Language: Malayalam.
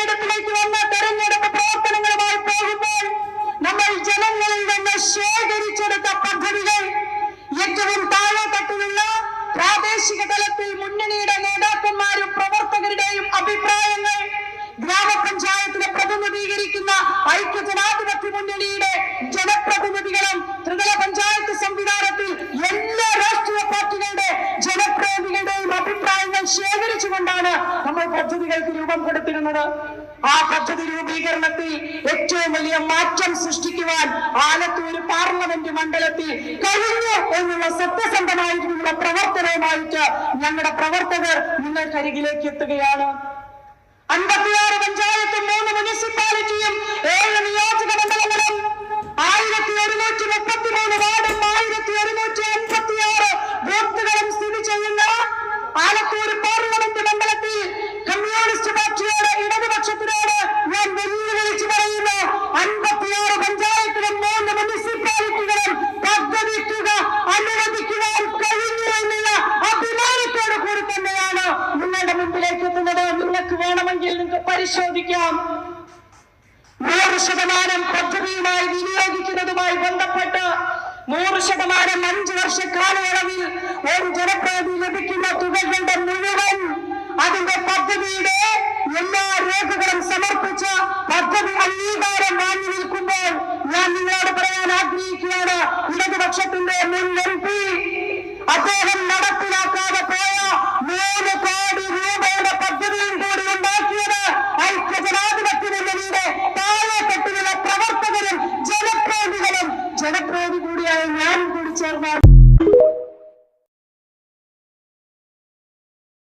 തെരഞ്ഞെടുപ്പിലേക്ക് വന്ന് തെരഞ്ഞെടുപ്പ് പ്രവർത്തനങ്ങളുമായി പോകുമ്പോൾ നമ്മൾ ജനങ്ങളിൽ നിന്ന് ശേഖരിച്ചെടുത്ത പദ്ധതികൾ ഏറ്റവും താഴെ തട്ടിലുള്ള പ്രാദേശിക തലത്തിൽ മുന്നണിയുടെ നേതാക്കന്മാരും പ്രവർത്തകരുടെയും അഭിപ്രായങ്ങൾ ഗ്രാമപഞ്ചായത്തിനെ പ്രതിനിധീകരിക്കുന്ന ഐക്യജനാധിപത്യ മുന്നണിയുടെ ജനപ്രതിനിധികളും ത്രിതല നമ്മൾ പദ്ധതികൾക്ക് രൂപം കൊടുത്തിരുന്നത്. ആ പദ്ധതി രൂപീകരണത്തിൽ ഏറ്റവും വലിയ മാറ്റം സൃഷ്ടിക്കുവാൻ ആലത്തൂർ പാർലമെന്റ് മണ്ഡലത്തിൽ കഴിഞ്ഞു എന്നുള്ള സത്യസന്ധമായിട്ടുള്ള പ്രവർത്തനവുമായിട്ട് ഞങ്ങളുടെ പ്രവർത്തകർ നിങ്ങൾക്കരികിലേക്ക് എത്തുകയാണ്. അൻപത്തിയാറ് പഞ്ചായത്തും മൂന്ന് മുനിസിപ്പാലിറ്റിയും ഏഴ് നിയോജക മണ്ഡലങ്ങളും ആയിരത്തി ഒരുന്നൂറ്റി മുപ്പത്തിമൂന്ന് വാർഡും ആയിരത്തി ഒരുന്നൂറ്റി അൻപത്തിയാറ് വേണമെങ്കിൽ നിങ്ങൾക്ക് പരിശോധിക്കാം. നൂറ് ശതമാനം പദ്ധതിയുമായി വിനിയോഗിക്കുന്നതുമായി ബന്ധപ്പെട്ട് നൂറ് ശതമാനം അഞ്ചു വർഷ കാലയളവിൽ ഒരു ജനപ്രതി ലഭിക്കുന്ന തുകകളുടെ മുഴുവൻ അതിന്റെ പദ്ധതിയുടെ എല്ലാ രേഖകളും സമർപ്പിച്ച് പദ്ധതി അംഗീകാരം വാങ്ങി നിൽക്കുമ്പോൾ ഞാൻ നിങ്ങളോട് പറയാൻ ആഗ്രഹിക്കുകയാണ്. ഇടതുപക്ഷത്തിന്റെ മുൻ എം conservar.